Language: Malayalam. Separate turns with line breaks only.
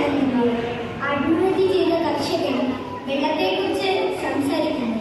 ആരാണ് നിങ്ങൾ ചെയ്ത കർഷകൻ വെള്ളത്തെക്കുറിച്ച് സംസാരിക്കുന്നു